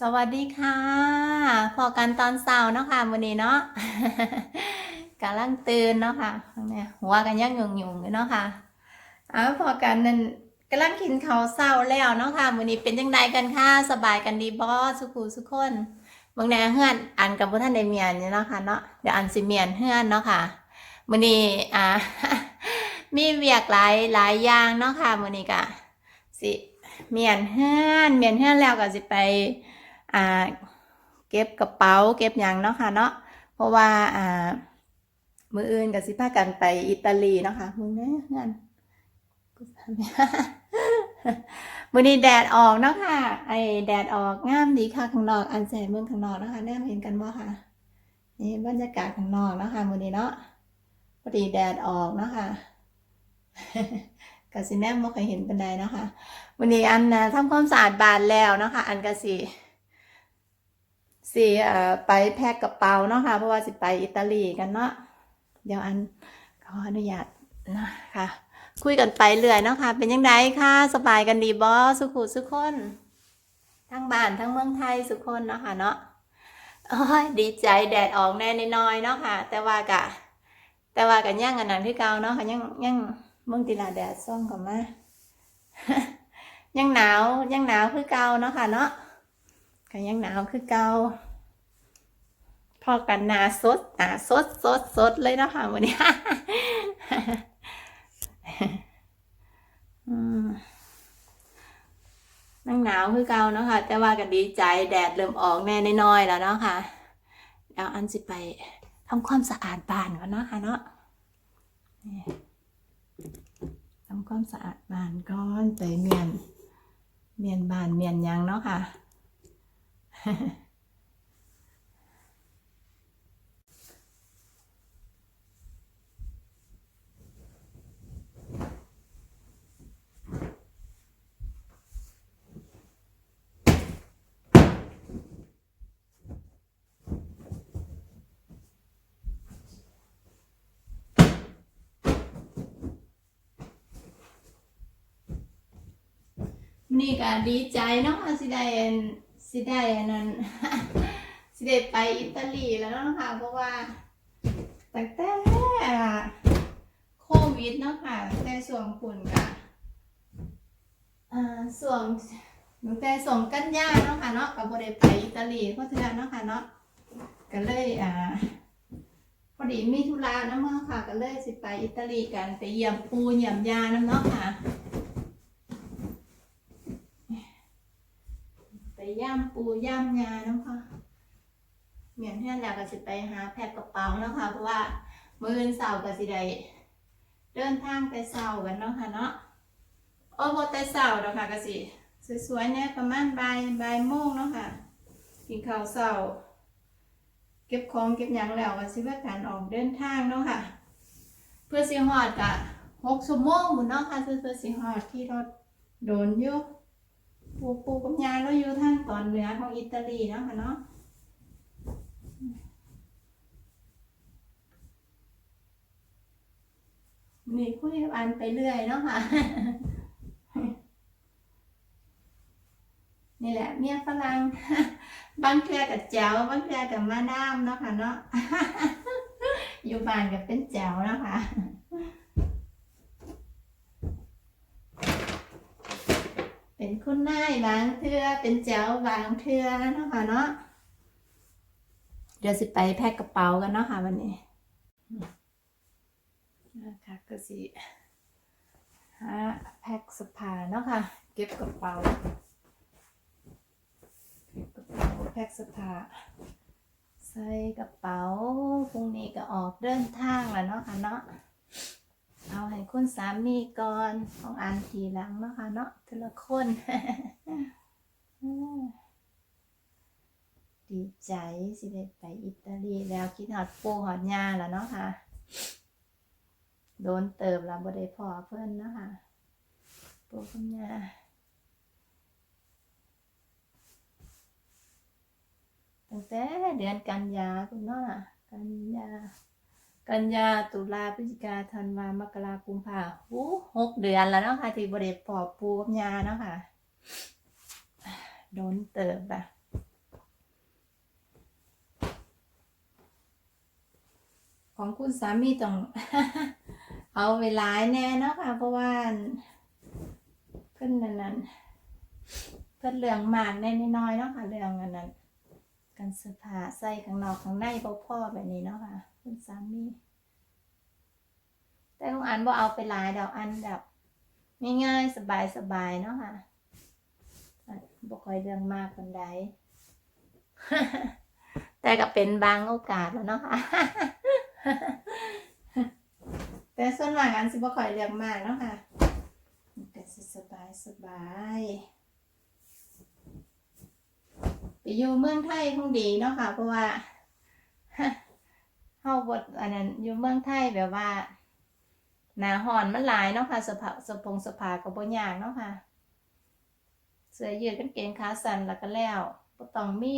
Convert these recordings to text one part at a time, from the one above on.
สวัสดีค่ะ พอกันตอนเช้าเนาะค่ะวันนี้เนาะกำลังตื่นเนาะค่ะเนี่ยหัวกันยังหยุ่งยุงๆอยู่เนาะค่ะเอาพอกันนั่นกำลังกินข้าวเช้าแล้วเนาะค่ะวันนี้เป็นยังไงกันค่ะสบายกันดีบอสุขุสุขคนบางแนเฮือนอันกับพวกท่านในเมียนเนี่ยเนาะค่ะเนาะเดี๋ยวอันสิเมียนเฮือนเนาะค่ะวันนี้อ่ามีเวียกหลายหลายอย่างเนาะค่ะวันนี้ก็สิเมียนเฮือนเมียนเฮือนแล้วก็สิไป อ่าเก็บกระเป๋าเก็บหยังเนาะค่ะเนาะเพราะว่าอ่ามืออื่นกับสิพากันไปอิตาลีเนาะค่ะมึงเนี่ยงานกูทำเนี่ยมือนี้แดดออกเนาะค่ะ ไอแดดออกงามดีค่ะข้างนอก อันแสนเมืองข้างนอกนะคะแนมเห็นกันว่าค่ะ นี่บรรยากาศข้างนอกเนาะค่ะมือนี้เนาะพอดีแดดออกเนาะค่ะกสิแนมไม่เคยเห็นเป็นไดเนาะค่ะวันนี้อันนะทำความสะอาดบานแล้วเนาะค่ะอันกสิ สิเอ่อไปแพ็คกระเป๋าเนาะค่ะ เพราะว่าสิไปอิตาลีกันเนาะเดี๋ยวอันขออนุญาตนะคะคุยกันไปเรื่อยเนาะค่ะ เป็นยังไงค่ะสบายกันดีบอสุขุสุขคนทั้งบ้านทั้งเมืองไทยสุขคนเนาะค่ะเนาะโอ้ยดีใจแดดออกแน่น้อยเนาะค่ะ แต่ว่ากะ แต่ว่ากันย่างอันนั้นที่เก่าเนาะค่ะยังยังเมืองติลาแดดซ่องกับมายังหนาวยังหนาวคือเก่าเนาะค่ะเนาะ ก็ยังหนาวคือเกาพอกันนาสดหนาสดสดสดเลยนะคะวันนี้นั่งหนาวคือเกาเนาะค่ะ แต่ว่าก็ดีใจแดดเริ่มออกแน่น้อยแล้วเนาะค่ะแล้วอันสิไปทำความสะอาดบ้านก่อนเนาะค่ะเนาะทำความสะอาดบ้านก่อนไปเมียนเมียนบ้านเมียนยังเนาะค่ะ นี่ก็ดีใจเนาะสิได้ สิได้อันนั้น สิได้ไปอิตาลีแล้วเนาะค่ะ เพราะว่าตั้งแต่โควิดเนาะค่ะแต่ส่วงฝุ่นกะอ่าส่วงตั้งแต่ส่งกันยาเนาะค่ะเนาะก็บ่ได้ไปอิตาลีเพราะฉะนั้นเนาะค่ะเนาะก็เลยอ่าพอดีมีธุระนะเมื่อค่ะก็เลยสิไปอิตาลีกันไปเยี่ยมปูเยี่ยมยาน้ำเนาะค่ะ ย่ำปูย่ำยาเนาะค่ะเหมียนแท่นแล้วก็สิไปหาแพ็คกระเป๋าเนาะค่ะเพราะว่ามื้ออื่นเสาร์ก็สิได้เดินทางไปเสาร์กันเนาะค่ะเนาะโอ้บ่แต่เสาร์ดอกค่ะก็สิสวยๆเนี่ยประมาณบ่ายบ่ายโมงเนาะค่ะกินข้าวเสาร์เก็บของเก็บหยังแล้วก็สิว่าการออกเดินทางเนาะค่ะ เพื่อสิฮอดก็หกชั่วโมงหมดเนาะค่ะเพื่อสิฮอดที่รถโดนอยู่ ปูปูกับยายเราอยู่ทางตอนเหนือของอิตาลีเนาะค่ะเนาะนี่คุยกับอันไปเรื่อยเนาะค่ะ นี่แหละ เมียฝรั่งบางเทือกับแจวบางเทือกับมาดามเนาะค่ะเนาะอยู่บ้านกับเป็นแจวเนาะค่ะ เป็นคุณนายบางเทือเป็นเจ้าบางเทือเนาะค่ะเนาะเดี๋ยวสิไปแพ็คกระเป๋ากันเนาะค่ะวันนี้นะคะก็สิหาแพ็คสภาเนาะค่ะ เก็บกระเป๋าเก็บกระเป๋าแพ็คสภาใส่กระเป๋าพรุ่งนี้ก็ออกเดินทางแล้วเนาะค่ะเนาะ เอาให้คุณสามีก่อนของอันทีหลังเนาะค่ะเนาะทีละคนดีใจสิได้ไปอิตาลีแล้วคิดฮอดปูฮอดยาแล้วเนาะค่ะ โดนเติบแล้วบ่ได้พอเพิ่นเนาะค่ะปูกับยาตั้งแต่เดือนกันยาคุณเนาะกันยา กันยาตุลาพฤศจิกาธันวามกรากุมภาหูหกเดือนแล้วเนาะค่ะที่บริเวณปอบปูกับยาเนาะค่ะโดนเติบอะของคุณสามีต้อง เอาเวลาแน่เนาะค่ะเพราะว่าเพื่อนนั้นเพื่อนเรื่องมากแน่น้อยเนาะค่ะเรื่องนั้น กันเสื้อผ้าใส่ข้างนอกข้างในบ่พ่อแบบนี้เนาะค่ะคุณสามีแต่ของอันบ่เอาไปหลายดอกอันแบบง่ายๆสบายๆเนาะค่ะอะบ่ค่อยเรื่องมากปานใดแต่ก็เป็นบางโอกาสแล้วเนาะค่ะแต่ส่วนมากอันสิบ่ค่อยเรื่องมากเนาะค่ะมันก็สบายสบาย ไปอยู่เมืองไทยคงดีเนาะค่ะ เพราะว่าเฮาบดอันนั้นอยู่เมืองไทยแบบว่าหนาหอนมันหลายเนาะค่ะสภาสพงสภาก็บ่ยากเนาะค่ะ เสื้อยืดกางเกงขาสั้นแล้วก็แล้วบ่ต้องมี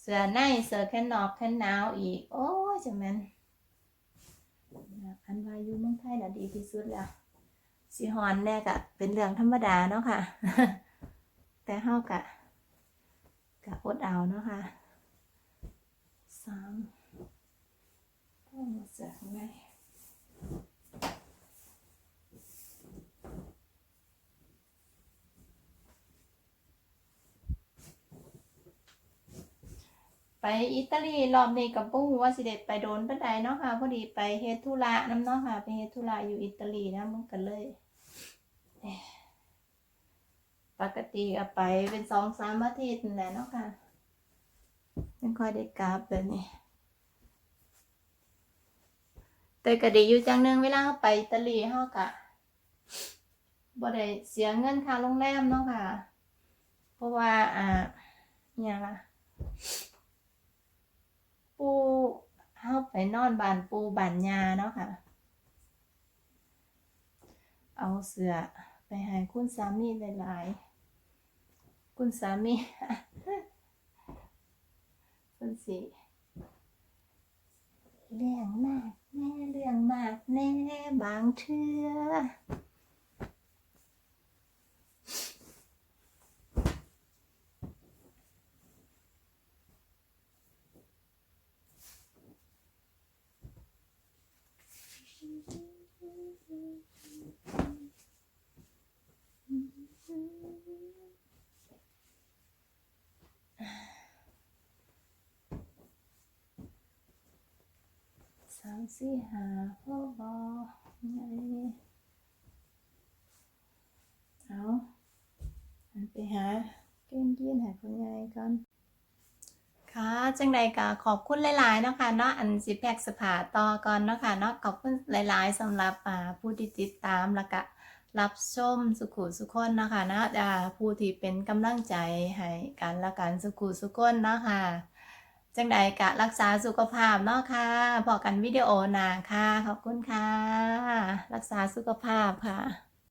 เสื้อในเสื้อแขนนอกแขนหนาวอีก โอ้ยจังแม่นอันว่าอยู่เมืองไทยน่ะดีที่สุดแล้วสิฮอนแน่ก็เป็นเรื่องธรรมดาเนาะค่ะ แต่เฮากะ กะอดเอาเนาะค่ะสามต้องมาเสื้อข้างในไปอิตาลีรอบนี้กับปุ้งว่าสิเด็ดไปโดนปานใดเนาะค่ะพอดีไปเฮ็ดธุระน้ำเนาะค่ะ ไปเฮ็ดธุระอยู่อิตาลีนะมันก็เลย ปกติก็ไปเป็นสองสามอาทิตย์นั่นแหละเนาะค่ะไม่ค่อยได้กลับแบบนี้ แต่ก็ดีอยู่จังหนึงเวลาเราไปอิตาลีเฮาก็บ่ได้เสียเงินค่าโรงแรมเนาะค่ะ เพราะว่าอ่าเนี่ยล่ะปูเฮาไปนอนบ้านปูบ้านยาเนาะค่ะ เอาเสือไปให้คุณสามีหลายๆ คุณสามีคุณสีเรื่องมากแน่เรื่องมากแน่บางเทื่อ สามสี่ห้าหกบอไงเอาอันไปหาเก้งยีนหาคนใหญ่ก่อนค่ะจังใดก็ขอบคุณหลายๆเนาะค่ะเนาะอันสิแพกสภาต่อก่อนเนาะค่ะเนาะขอบคุณหลายๆสำหรับผู้ที่ติดตามแล้วก็รับชมสุขุสุขคนเนาะค่ะเนาะผู้ที่เป็นกำลังใจให้กันและกันสุขุสุขคนเนาะค่ะ จังใดกะรักษาสุขภาพเนาะค่ะพอกันวิดีโอหนาค่ะ ขอบคุณค่ะ รักษาสุขภาพค่ะ